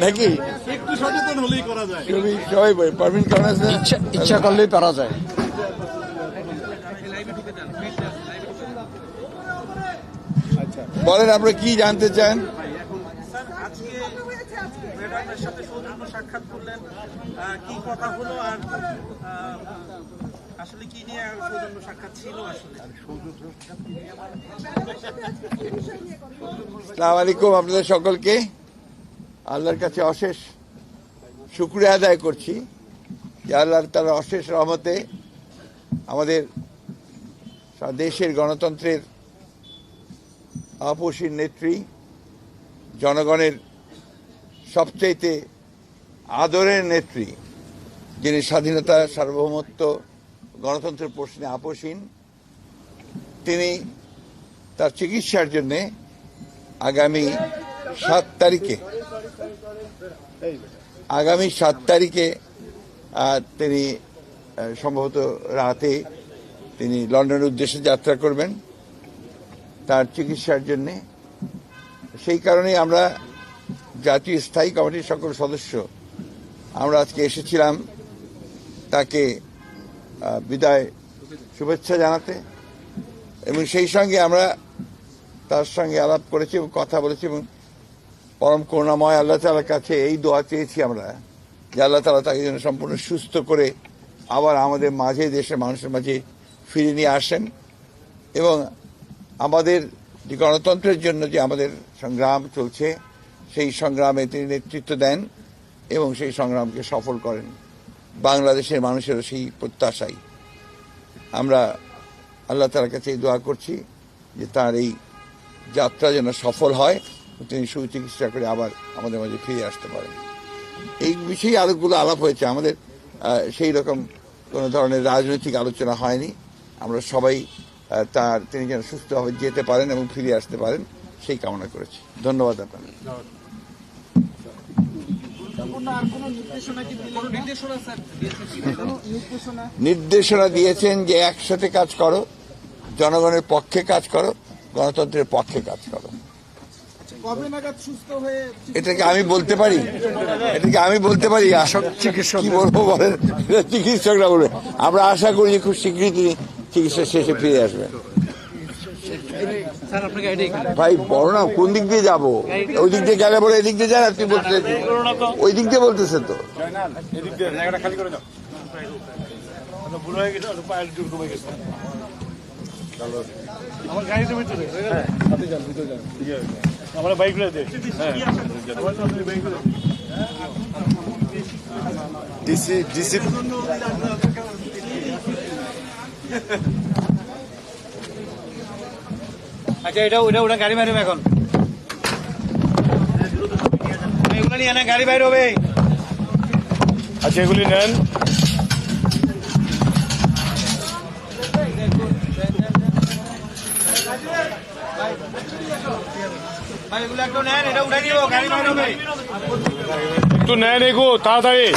নাকি? একটু সচেতন হলেই করা যায়। সবাই পারমিন কেমন আছে? ইচ্ছা ইচ্ছা করলেই পারা যায়। বলেন আপনারা কি জানতে চান? স্যার আজকে ম্যাডামের সাথে সৌজন্য সাক্ষাৎ করলেন আহ, কি কথা হলো আর আহ, আসলে কি নিয়ে সৌজন্য সাক্ষাৎ ছিল আসলে সালাম আলাইকুম আপনাদের সকলকে। আল্লাহর কাছে অশেষ শুক্রিয়া আদায় করছি যে আল্লাহর তার অশেষ রহমতে আমাদের দেশের গণতন্ত্রের আপসীর নেত্রী, জনগণের সবচাইতে আদরের নেত্রী, যিনি স্বাধীনতা, সার্বভৌমত্ব, গণতন্ত্রের প্রশ্নে আপসীন, তিনি তার চিকিৎসার জন্যে আগামী সাত তারিখে আগামী সাত তারিখে তিনি সম্ভবত রাতে তিনি লন্ডনের উদ্দেশ্যে যাত্রা করবেন তার চিকিৎসার জন্যে। সেই কারণে আমরা জাতীয় স্থায়ী কমিটির সকল সদস্য, আমরা আজকে এসেছিলাম তাকে বিদায় শুভেচ্ছা জানাতে এবং সেই সঙ্গে আমরা তার সঙ্গে আলাপ করেছি এবং কথা বলেছি এবং পরম করুণাময় আল্লাহ তালার কাছে এই দোয়া চেয়েছি আমরা যে আল্লাহ তালা তাকে যেন সম্পূর্ণ সুস্থ করে আবার আমাদের মাঝে, দেশের মানুষের মাঝে ফিরে নিয়ে আসেন এবং আমাদের যে গণতন্ত্রের জন্য যে আমাদের সংগ্রাম চলছে, সেই সংগ্রামে তিনি নেতৃত্ব দেন এবং সেই সংগ্রামকে সফল করেন। বাংলাদেশের মানুষেরও সেই প্রত্যাশাই। আমরা আল্লাহ তালার কাছে এই দোয়া করছি যে তার এই যাত্রা যেন সফল হয়। তিনি সুচিকিৎসা করে আবার আমাদের মাঝে ফিরে আসতে পারেন। এই বিষয়ে আলোকগুলো আলাপ হয়েছে। আমাদের সেই রকম কোনো ধরনের রাজনৈতিক আলোচনা হয়নি। আমরা সবাই তার তিনি যেন সুস্থভাবে যেতে পারেন এবং ফিরে আসতে পারেন সেই কামনা করেছি। ধন্যবাদ আপনাদের নির্দেশনা দিয়েছেন যে একসাথে কাজ করো জনগণের পক্ষে কাজ করো গণতন্ত্রের পক্ষে কাজ করো কবে নাগাদ সুস্থ হয়ে এটাকে আমি বলতে পারি? এটাকে আমি বলতে পারি? চিকিৎসক কি বলব বলেন? চিকিৎসকরা বলবে আমরা আশা করি খুব শীঘ্রই তিনি চিকিৎসা শেষে ফিরে আসবেন এটাই ভাই বড় না কোন দিক দিয়ে যাব? ওই দিক দিয়ে গেলে বলে এদিক দিয়ে যান আপনি বলতে ওই দিক দিয়ে বলতেছেন তো। এদিক দিয়ে জায়গাটা খালি করে দাও বুড়ো গেছে পায়ে একটু ডুবে গেছে আমার গাড়িতে ভিতরে হ্যাঁ ভিতরে যান। আমার বাইকগুলো হ্যাঁ বাইকগুলো ডিসি ডিসি। আচ্ছা এটা ওটা ওটা গাড়ি বাইরে হবে এখন এগুলো নিয়ে না গাড়ি বাইরে হবে। আচ্ছা এগুলি নেন। একটু নেন এগো তাড়াতাড়ি।